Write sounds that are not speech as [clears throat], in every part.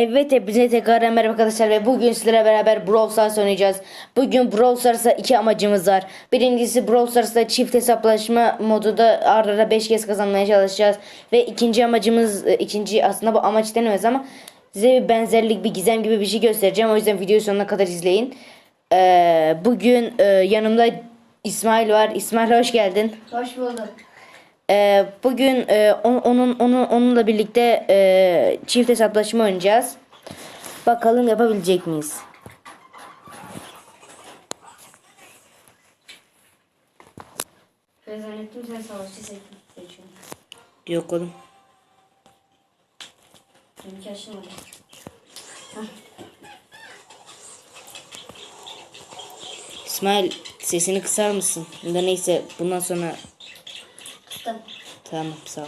Evet hepinize tekrar merhaba arkadaşlar ve bugün sizlerle beraber Brawl Stars oynayacağız. Bugün Brawl Stars'ta iki amacımız var. Birincisi Brawl Stars'ta çift hesaplaşma modu da ara ara 5 kez kazanmaya çalışacağız. Ve ikinci amacımız, e, ikinci aslında bu amaç denemez ama size bir benzerlik, bir gizem gibi bir şey göstereceğim. O yüzden videoyu sonuna kadar izleyin. Ee, bugün e, yanımda İsmail var. İsmail hoş geldin. Hoş bulduk. Ee, bugün e, on- onun onun onunla birlikte e, çift hesaplaşma oynayacağız. Bakalım yapabilecek miyiz? Ben zannettim sen savaşçı seçiyorsun. seçiyorsun. Yok oğlum. Benimki. İsmail sesini kısar mısın? Ya da neyse bundan sonra. Tamam sağ ol.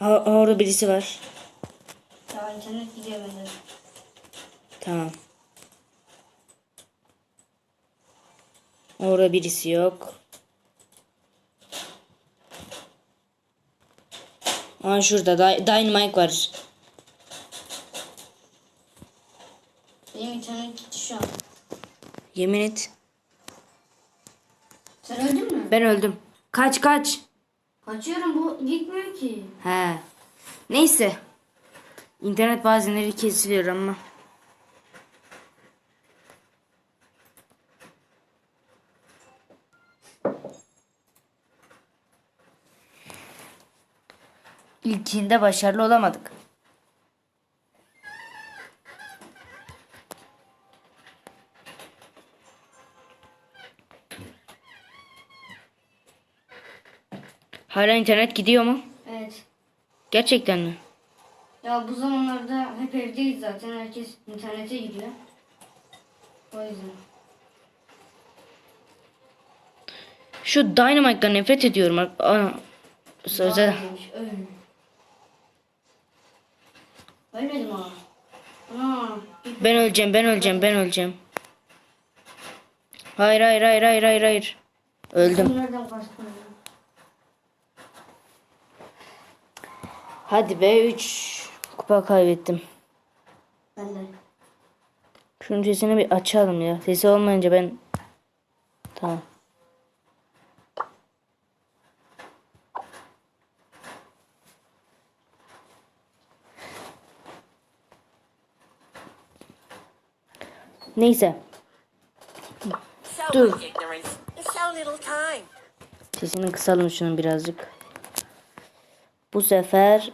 Aa, orada birisi var. Ya internet bende. Tamam. Orada birisi yok. Aa şurada Dy- Dynamite var. Benim internet gitti şu an. Yemin et. Sen öldün mü? Ben öldüm. Kaç kaç. Kaçıyorum bu gitmiyor ki. He. Neyse. İnternet bazenleri kesiliyor ama. İlkinde başarılı olamadık. Hala internet gidiyor mu? Evet. Gerçekten mi? Ya bu zamanlarda hep evdeyiz zaten. Herkes internete gidiyor. O yüzden. Şu Dynamite'dan nefret ediyorum. Aa. Daha iyiymiş, Ölmedim. Ha. Ben öleceğim, ben öleceğim, ben öleceğim. Hayır, hayır, hayır, hayır, hayır, hayır. Öldüm. Hadi be 3 kupa kaybettim. Ben de. Şunun sesini bir açalım ya. Sesi olmayınca ben... Tamam. Neyse. Dur. Sesini kısalım şunun birazcık. Bu sefer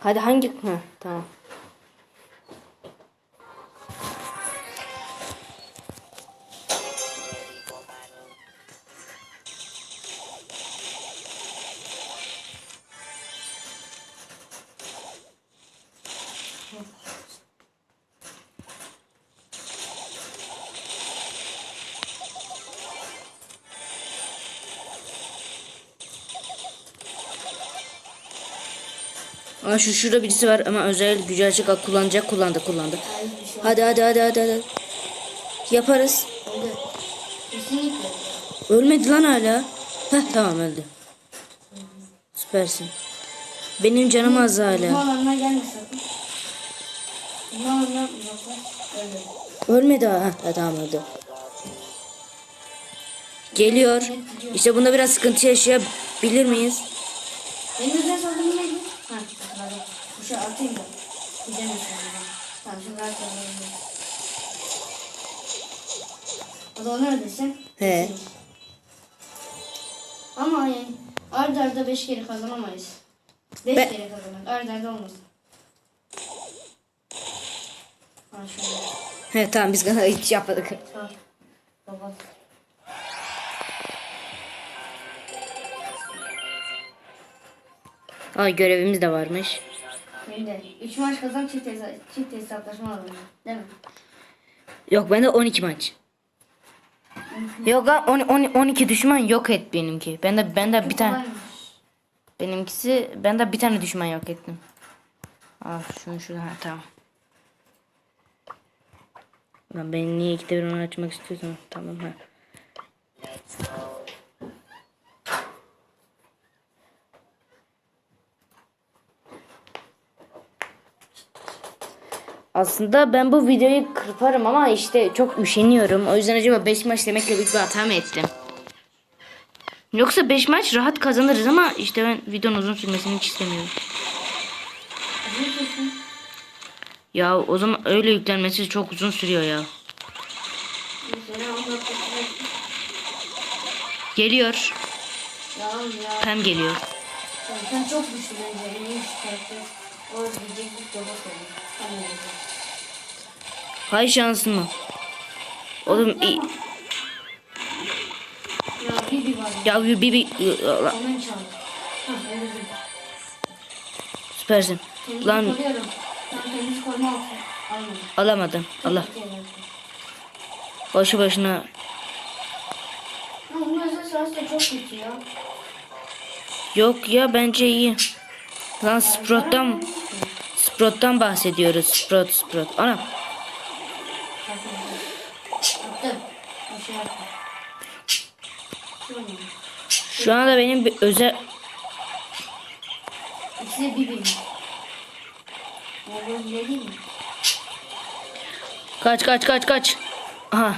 Hadi hangi? Ha, tamam. Aa şu şurada birisi var ama özel gücü açık kullanacak kullandı kullandı. Hadi hadi hadi hadi hadi. Yaparız. Ölmedi lan hala. Heh tamam öldü. Süpersin. Benim canım az hala. Ölmedi ha. Tamam öldü. Geliyor. İşte bunda biraz sıkıntı yaşayabilir miyiz? Benim özel saldırım neydi? Ha, şey atayım da. Gidemez sonra. Tamam şimdi atayım. O da onu. He. Ama yani arda arda 5 kere kazanamayız. 5 Be- kere kazanmak. Arda arda olmasın. Ha şöyle. He tamam biz gana hiç yapmadık. Tamam. Aa görevimiz de varmış. Şimdi 3 maç kazan çift, hesa çift hesaplaşma alalım. Değil mi? Yok bende 12 maç. Yok ha 10, 10, 12 düşman yok et benimki. Ben de ben de bir tane Kolaymış. benimkisi ben de bir tane düşman yok ettim. Al şunu şuradan ha, tamam. Lan ben niye ikide bir onu açmak istiyorsam tamam ha. Aslında ben bu videoyu kırparım ama işte çok üşeniyorum. O yüzden acaba 5 maç demekle büyük bir hata mı ettim? Yoksa 5 maç rahat kazanırız ama işte ben videonun uzun sürmesini hiç istemiyorum. Ya o zaman öyle yüklenmesi çok uzun sürüyor ya. Mesela 14 dakika. Geliyor. Pem geliyor. Sen, çok güçlü bence. En iyi. O olur. Hay? Oğlum iyi. Ya Bibi var. Ya öldürdüm. süpersin. Lan koruyorum. Alamadım. Allah. Kötü ya. Yok ya bence iyi. Lan Sprout'tan Sprout'tan bahsediyoruz. Sprout Sprout. Ana. Bir. Şu anda benim bir özel İkisi de Bibi. Ya böyle bile değil mi? Kaç kaç kaç kaç. Aha.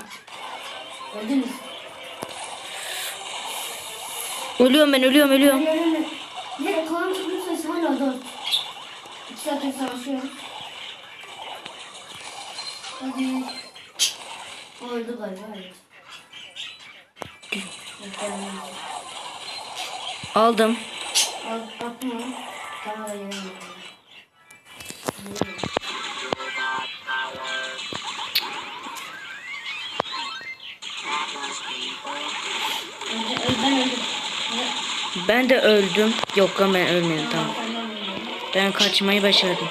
Öldünüz. Ölüyorum ben ölüyorum ölüyorum. Öyle öyle. Bir de kalan sayısı hala dört. İki saattir savaşıyorum. Hadi. Öldü galiba evet. Aldım. Al, onu. Sana da öl- Ben de öldüm. Yok lan ben ölmedim tamam. Ben kaçmayı başardım.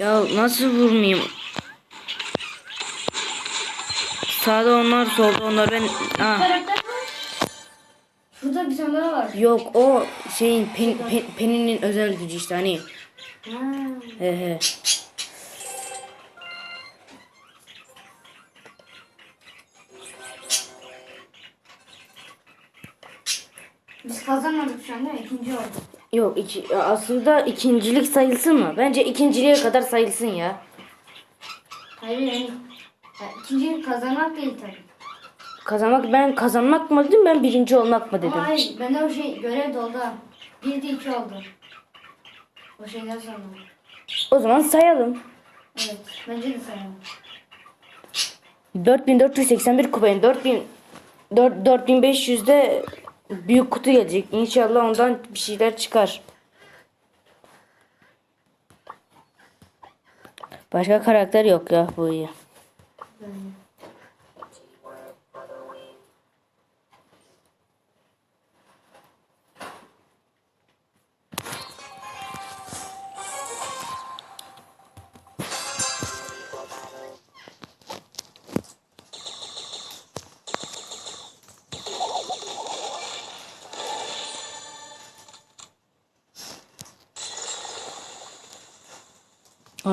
Ya nasıl vurmayayım? Sağda onlar, solda onlar. Ben karakter var. Yok o şeyin pen, pen, Penny'nin özel gücü işte hani. Ha. He he. Biz kazanmadık şu anda ikinci oldu. Yok iki, aslında ikincilik sayılsın mı? Bence ikinciliğe kadar sayılsın ya. Hayır yani ya, ikinci kazanmak değil tabii. Kazanmak ben kazanmak mı dedim ben birinci olmak mı dedim. Ama hayır bende o şey görev doldu. Bir de iki oldu. O şeyden sonra. O zaman sayalım. Evet bence de sayalım. 4481 kupayım. 4000 dört- 4500'de büyük kutu gelecek. İnşallah ondan bir şeyler çıkar. Başka karakter yok ya bu iyi.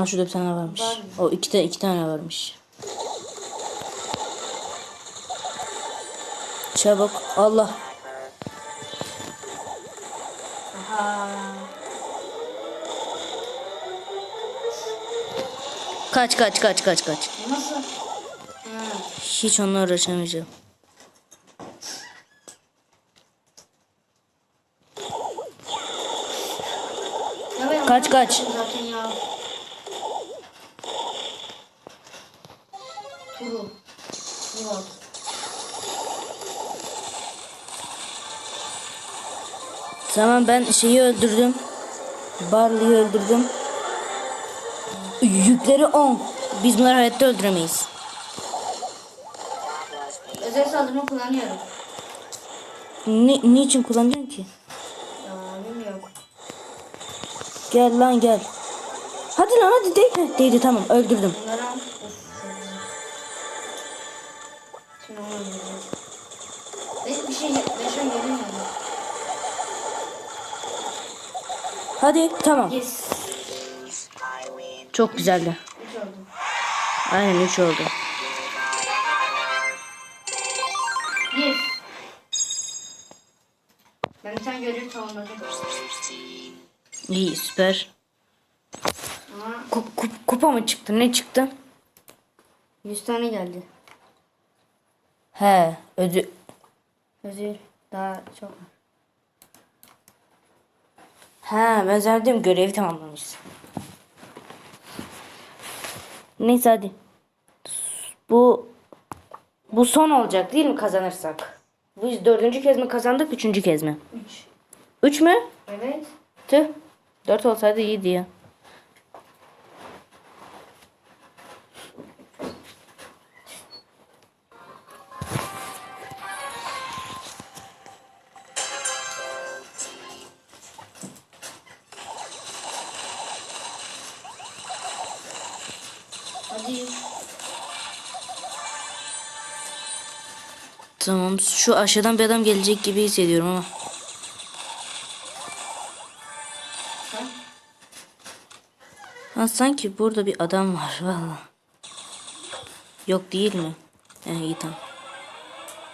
Aa şurada bir tane varmış. Var? O iki, de, iki tane varmış. Çabuk. Allah. Aha. Kaç kaç kaç kaç kaç. Nasıl? Ha. Hiç onunla uğraşamayacağım. Kaç, kaç? Zaten ya. Turu. Turu. Tamam ben şeyi öldürdüm. Barley'i öldürdüm. Yükleri 10. Biz bunları hayatta öldüremeyiz. Özel saldırımı kullanıyorum. Ni, niçin kullanacaksın ki? Ya bilmiyorum. Gel lan gel. Hadi lan hadi değil. Heh, Değdi tamam öldürdüm. Bunları Hadi tamam. Yes. Çok güzeldi. Üç oldu. Aynen 3 oldu. Yes. Ben tane görev tamamladım. İyi süper. Ama Ku- ku- kupa mı çıktı? Ne çıktı? 100 tane geldi. He ödü. Özür. Daha çok. He ben zannediyorum görevi tamamlamışsın. Neyse hadi. Bu bu son olacak değil mi kazanırsak? Biz dördüncü kez mi kazandık, üçüncü kez mi? 3. Üç mü? Evet. Tüh. Dört olsaydı iyiydi ya. Şu aşağıdan bir adam gelecek gibi hissediyorum ama. Ha, sanki burada bir adam var valla. Yok değil mi? He iyi tamam.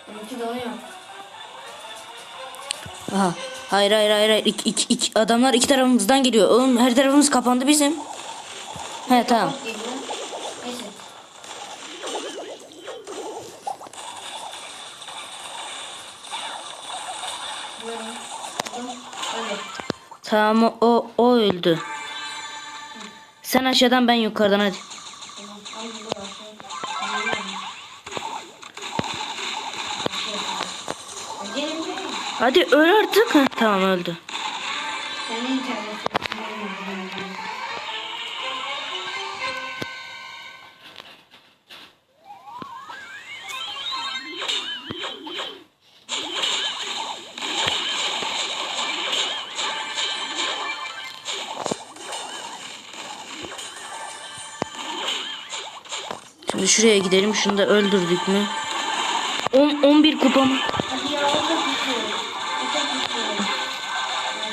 Benimki donuyor. Aha. Hayır hayır hayır hayır. İki, iki, iki- adamlar iki tarafımızdan geliyor. Oğlum her tarafımız kapandı bizim. He tamam. Geliyor. Neyse. Buyurun. Buyurun. Öyle. Tamam o, o, öldü. Sen aşağıdan ben yukarıdan hadi. Hadi öl artık. Tamam öldü. Senin Şimdi şuraya gidelim. Şunu da öldürdük mü? 10 11 kupa mı? Hadi ya o çok güzel. O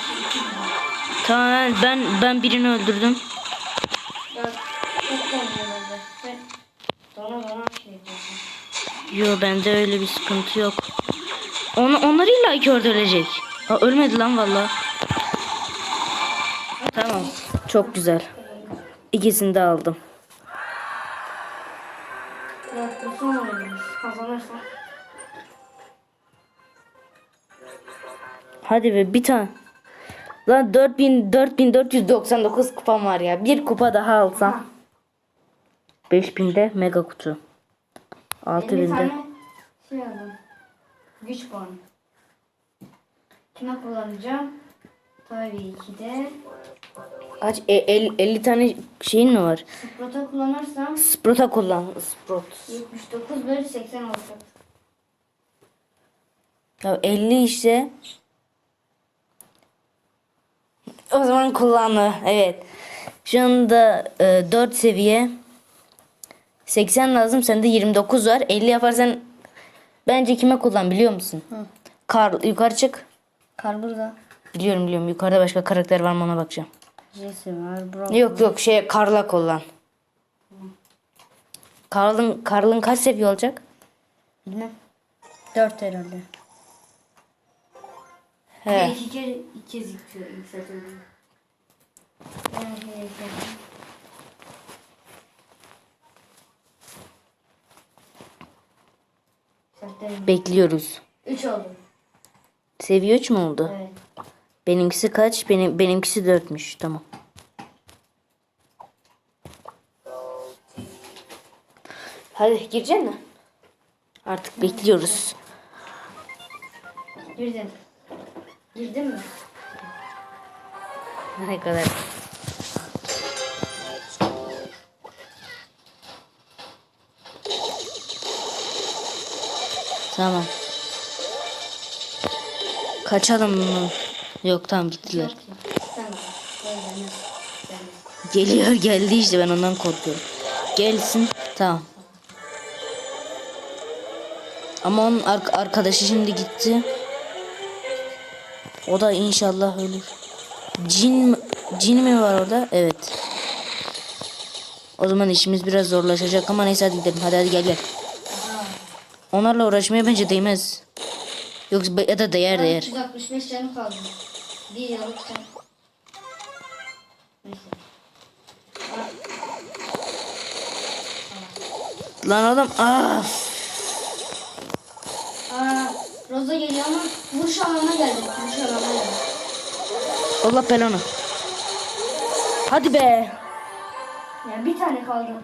çok güzel. Tamam ben ben birini öldürdüm. Yo bende öyle bir sıkıntı yok. Onu, onlar illa ki orada ölecek. Aa, ölmedi lan valla. Tamam. Çok güzel. İkisini de aldım. Hadi be bir tane. Lan 4000 4499 kupam var ya. Bir kupa daha alsam. 5000'de mega kutu. 50 6000'de. tane şey aldım. Güç puanı. Kime kullanacağım? Tabii ki de Kaç? E, el- 50 tane şeyin mi var? Sprot'a kullanırsam Sprota kullan. Sprot. 79 bölü 80 olacak. Ya 50 işte. O zaman kullanma. Evet. Şu anda e, 4 seviye. 80 lazım. Sende 29 var. 50 yaparsan bence kime kullan biliyor musun? Kar yukarı çık. Kar burada. Biliyorum biliyorum. Yukarıda başka karakter var mı ona bakacağım. Jesse var. Brock. Yok yok şey Karla kullan. Karl'ın Karl'ın kaç seviye olacak? Bilmem. 4 herhalde. He. İki kere iki kez yüksel- yükseltildi. Evet, evet. Yükseltelim. Bekliyoruz. 3 oldu. Seviye 3 mü oldu? Evet. Benimkisi kaç? Benim benimkisi 4'müş. Tamam. Hadi girecek mi? Artık bekliyoruz. Girdin. Girdin mi? Ne kadar? Tamam. Kaçalım mı? Yok tamam gittiler. Geliyor geldi işte ben ondan korkuyorum. Gelsin tamam. Ama onun ar- arkadaşı şimdi gitti. O da inşallah ölür. Cin cin mi var orada? Evet. O zaman işimiz biraz zorlaşacak ama neyse hadi gidelim. Hadi hadi gel gel. Onlarla uğraşmaya bence değmez. Yoksa ya da değer değer. 365 canım kaldı. Bir yıllık. Neyse. Lan oğlum ah. Aa, Roza geliyor ama vuruş alanına geldi. Vuruş alanına geldi. Allah belanı. Hadi be. Ya bir tane kaldı.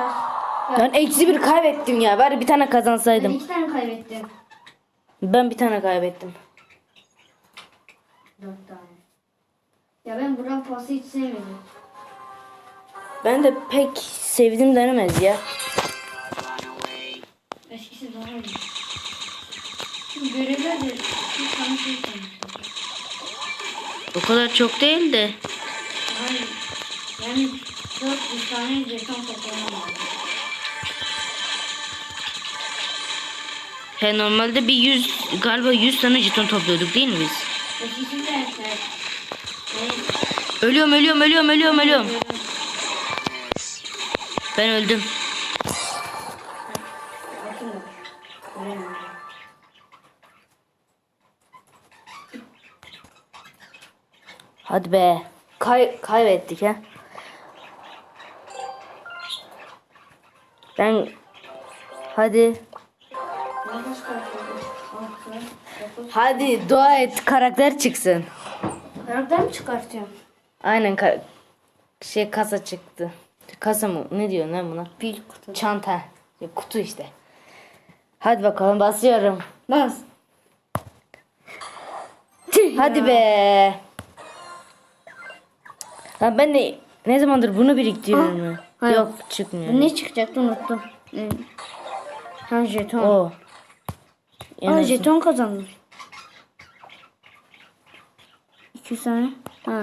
Ya, Ben eksi bir kaybettim ya. Bari bir tane ben kazansaydım. iki tane kaybettim. Ben bir tane kaybettim. Dört tane. Ya ben Burak pası hiç sevmedim. Ben de pek sevdim denemez ya. Eskisi daha iyi. Görevler de bir tane şey koymuşlar. O kadar çok değil de. Hayır. Yani 400 tane jeton toplamam lazım. He normalde bir 100 galiba 100 tane jeton topluyorduk değil mi biz? Eskisi de evet. Ölüyorum ölüyorum ölüyorum ölüyorum ölüyorum. Ben öldüm. Hadi be. Kay kaybettik ha. Ben hadi hadi dua et karakter çıksın. Karakter mi çıkartıyorum? Aynen ka- şey kasa çıktı. Kasa mı? Ne diyor lan buna? Bir kutu. Çanta. Ya, kutu işte. Hadi bakalım basıyorum. Bas. Hadi be. Ha ben de ne zamandır bunu biriktiriyorum ya. hayır. Yok çıkmıyor. Ne çıkacaktı unuttum. Evet. Ha jeton. O. En Aa azı- jeton kazandım. 200 tane. Ha.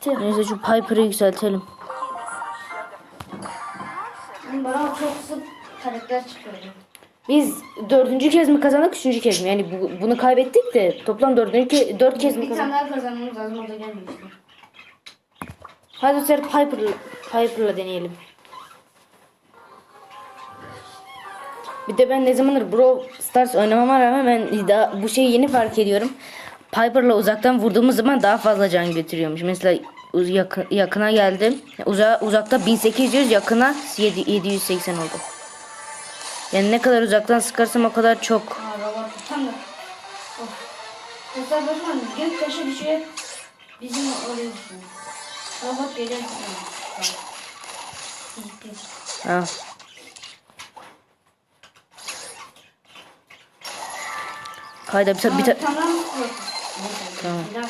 Tüh. Neyse şu Piper'ı yükseltelim. Bana çok sık karakter çıkıyor. Biz dördüncü kez mi kazandık, üçüncü kez mi? Yani bu- bunu kaybettik de toplam dördüncü ke- dört kez mi Bir kazandık? tane daha kazanmamız lazım o da gelmemişti. Hadi sefer Piper'la Piper'la deneyelim. Bir de ben ne zamandır Brawl Stars oynamama rağmen ben daha bu şeyi yeni fark ediyorum. Piper'la uzaktan vurduğumuz zaman daha fazla can götürüyormuş. Mesela yakın, yakına geldim. Uza, uzakta 1800 yakına 7, 780 oldu. Yani ne kadar uzaktan sıkarsam o kadar çok. Mesela bakın gök taşı düşüyor. Bizim oraya. Robot geliyor. Ha. Kayda bir, ta- bir, ta- Aa, Tamam. Tamam.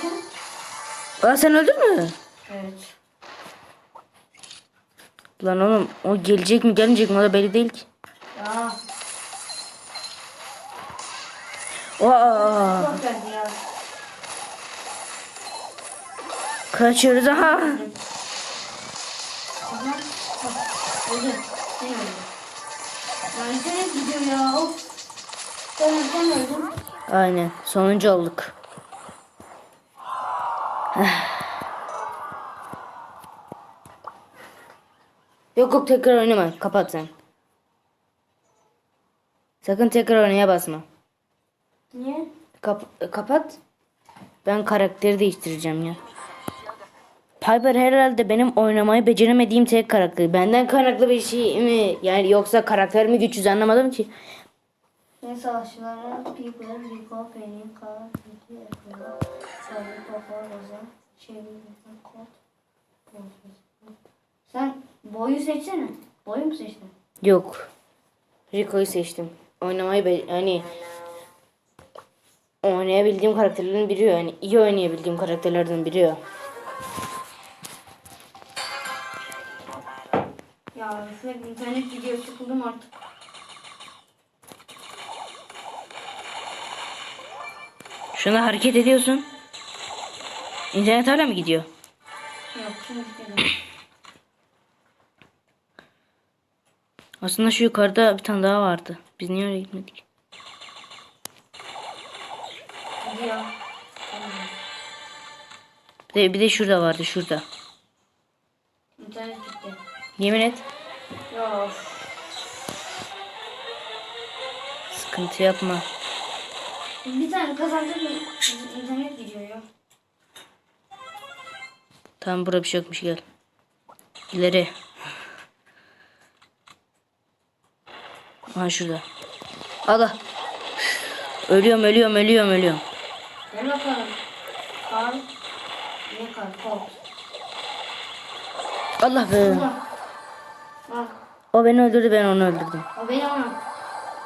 Ki? Aa, sen öldün mü? Evet. Lan oğlum o gelecek mi gelmeyecek mi o da belli değil ki. Aa, Çok geldi ya. kaçıyoruz aha. Aha. Bak. Öldü. Ne öldü? Ya internet gidiyor ya. Of. Ben öldüm öldüm. Aynen sonuncu olduk. [sighs] yok yok tekrar oynama kapat sen. Sakın tekrar oynaya basma. Niye? Kap- kapat. Ben karakteri değiştireceğim ya. Piper herhalde benim oynamayı beceremediğim tek karakter. Benden kaynaklı bir şey mi? Yani yoksa karakter mi güçsüz anlamadım ki. Sarı kod Sen boyu seçsene. Boyu mu seçtin? Yok. Rico'yu seçtim. Oynamayı be hani oynayabildiğim karakterlerin biri. Yani iyi oynayabildiğim karakterlerden biri o. Ya sürekli internet gidiyor sıkıldım artık. Şuna hareket ediyorsun. İnternet hala mı gidiyor? Yok şimdi. [clears throat] Aslında şu yukarıda bir tane daha vardı. Biz niye oraya gitmedik? Gidiyor. Bir de, bir de şurada vardı şurada. İnternet gitti. Yemin et. Yok. Sıkıntı yapma. Bir tane kazandık mı internet gidiyor ya. Tamam bura bir şey yokmuş gel. İleri. Aha şurada. Allah. Ölüyorum ölüyorum ölüyorum ölüyorum. Gel bakalım. Kar. Ne kar? Kol. Allah be. Bak. O beni öldürdü ben onu öldürdüm. O benim anam.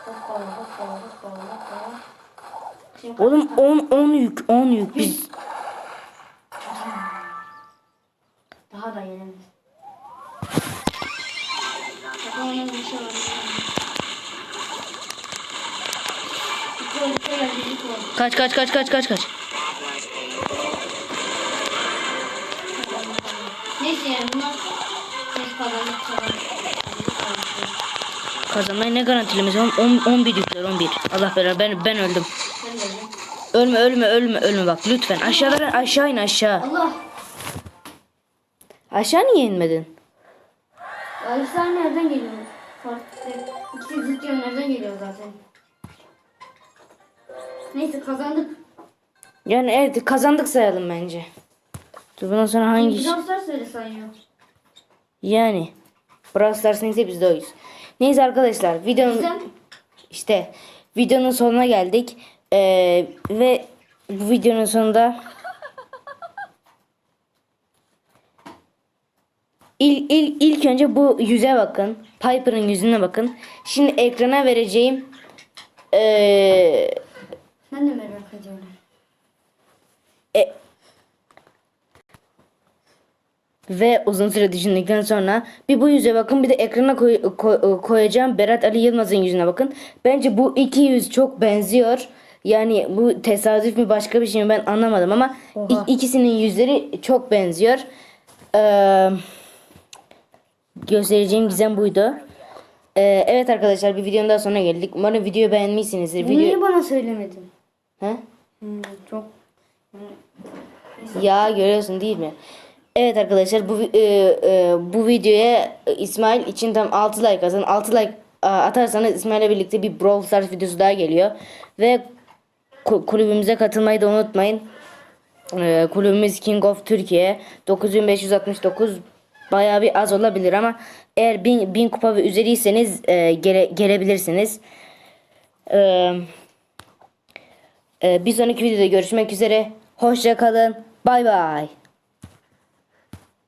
Hoppala hoppala hoppala hoppala. Şimdi Oğlum 10 10 yük 10 yük biz. daha da bir şey var. Kol. Kaç kaç kaç kaç kaç kaç. Neyse yani bunlar ses kazandık sonra. Kazanmayı ne garantilimiz? 10 10 11 yükler 11. Allah belanı ben ben öldüm. Ölme ölme ölme ölme bak lütfen. Aşağılara aşağı in aşağı. Allah! Aşağı niye inmedin? Alistar nereden geliyor? Farklı. İkisi zıt yönlerden geliyor zaten. Neyse kazandık. Yani evet kazandık sayalım bence. Dur bundan sonra hangi Bir söyle sayıyor. Yani Brawl Stars neyse biz de oyuz. Neyse arkadaşlar videonun Güzel. işte videonun sonuna geldik. Ee, ve bu videonun sonunda İl, il, ilk önce bu yüze bakın. Piper'ın yüzüne bakın. Şimdi ekrana vereceğim ee, Ben de merak ediyorum. E- ve uzun süre düşündükten sonra bir bu yüze bakın bir de ekrana koy- koy- koyacağım Berat Ali Yılmaz'ın yüzüne bakın. Bence bu iki yüz çok benziyor. Yani bu tesadüf mü başka bir şey mi ben anlamadım ama Oha. ikisinin yüzleri çok benziyor. Ee, göstereceğim gizem buydu. Ee, evet arkadaşlar bir videonun daha sonuna geldik. Umarım videoyu beğenmişsinizdir. Niye Video... bana söylemedin? He? Hmm, çok. Ya görüyorsun değil mi? Evet arkadaşlar bu e, e, bu videoya e, İsmail için tam 6 like atın. 6 like e, atarsanız İsmail'le birlikte bir Brawl Stars videosu daha geliyor. Ve ku- kulübümüze katılmayı da unutmayın. E, kulübümüz King of Türkiye 9569 bayağı bir az olabilir ama eğer 1000 bin kupa ve üzeriyseniz e, gele, gelebilirsiniz. Eee ee, bir sonraki videoda görüşmek üzere. Hoşça kalın. Bay bay.